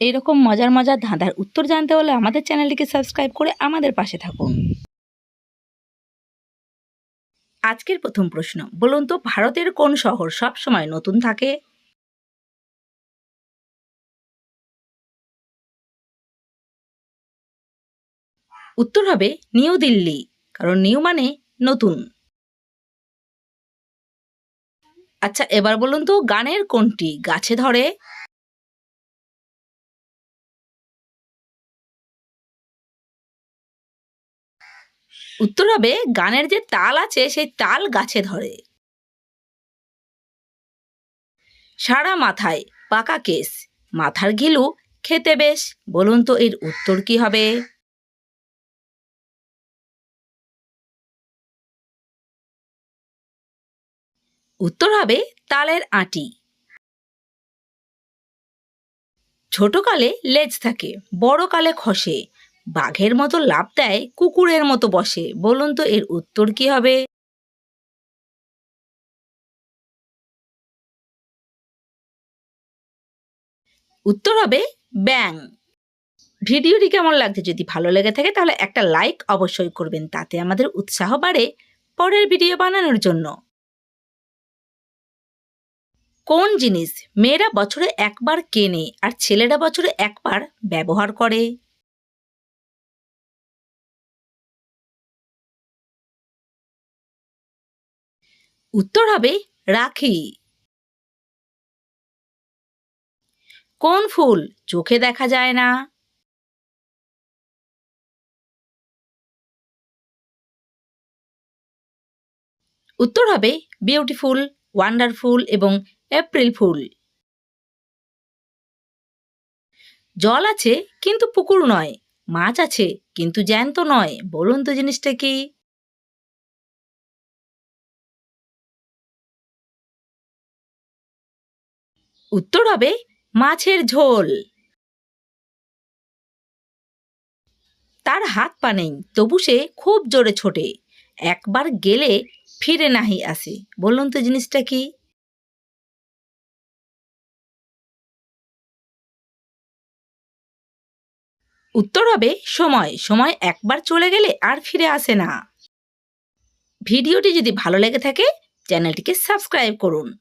এইরকম মজার মজার ধাঁধার উত্তর জানতে হলে আমাদের চ্যানেলটিকে সাবস্ক্রাইব করে আমাদের পাশে থাকুন। আজকের প্রথম প্রশ্ন, বলুন তো ভারতের কোন শহর সব সময় নতুন থাকে? উত্তর হবে নিউ দিল্লি, কারণ নিউ মানে নতুন। আচ্ছা এবার বলুন তো গানের কোনটি? গাছে ধরে? উত্তর হবে, গানের যে তাল আছে, সেই তাল গাছে ধরে। সারা মাথায় পাকা কেস। মাথার ঘিলু খেতে বেশ। বলুন তো এর উত্তর কি হবে? উত্তর হবে, তালের আঁটি। ছোটকালে লেজ থাকে বড় কালে খসে। বাঘের মতো লাভ দেয়, কুকুরের মতো বসে। বলুন তো, এর উত্তর কি হবে? উত্তর হবে ব্যাং। ভিডিওটি কেমন লাগছে? যদি ভালো লেগে থাকে, তাহলে একটা লাইক অবশ্যই করবেন। তাতে আমাদের উৎসাহ বাড়ে পরের ভিডিও বানানোর জন্য। কোন জিনিস মেয়েরা বছরে একবার কেনে আর ছেলেরা বছরে একবার ব্যবহার করে? উত্তর হবে রাখি। কোন ফুল চোখে দেখা যায় না? উত্তর হবে বিউটিফুল ওয়ান্ডারফুল এবং এপ্রিল ফুল। জল আছে কিন্তু পুকুর নয়, মাছ আছে কিন্তু জ্যান্ত নয়, বলুন তো জিনিসটা কি? উত্তর হবে মাছের ঝোল। তার হাত পা নেই, তবু সে খুব জোরে ছোটে। একবার গেলে ফিরে নাহি আসে। বলুন তো জিনিসটা কি? উত্তর হবে সময়। সময় একবার চলে গেলে আর ফিরে আসে না। ভিডিওটি যদি ভালো লেগে থাকে, চ্যানেলটিকে সাবস্ক্রাইব করুন।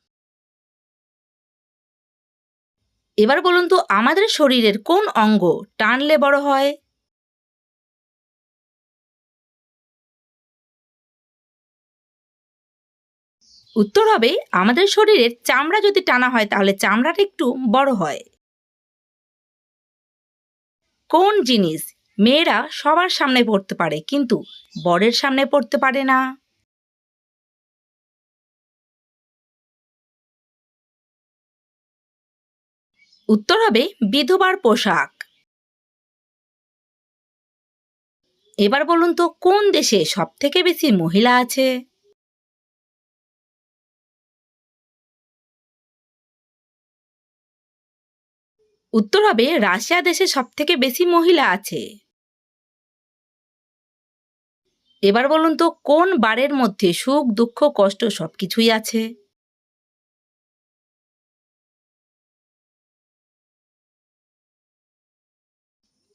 এবার বলুন তো, আমাদের শরীরের কোন অঙ্গ টানলে বড় হয়? উত্তর হবে, আমাদের শরীরের চামড়া যদি টানা হয়, তাহলে চামড়াটা একটু বড় হয়। কোন জিনিস মেয়েরা সবার সামনে পড়তে পারে, কিন্তু বরের সামনে পড়তে পারে না? উত্তর হবে বিধবার পোশাক। এবার বলুন তো, কোন দেশে সব থেকে বেশি মহিলা আছে? উত্তর হবে রাশিয়া দেশে সব থেকে বেশি মহিলা আছে। এবার বলুন তো, কোন বারের মধ্যে সুখ, দুঃখ, কষ্ট সবকিছুই আছে?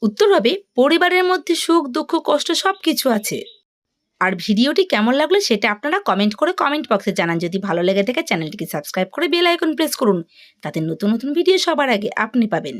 উত্তর হবে, পরিবারের মধ্যে সুখ, দুঃখ, কষ্ট সব কিছু আছে। আর ভিডিওটি কেমন লাগল সেটা আপনারা কমেন্ট করে কমেন্ট বক্সে জানান। যদি ভালো লেগে থাকে চ্যানেলটিকে সাবস্ক্রাইব করে বেল আইকন প্রেস করুন। তাতে নতুন নতুন ভিডিও সবার আগে আপনি পাবেন।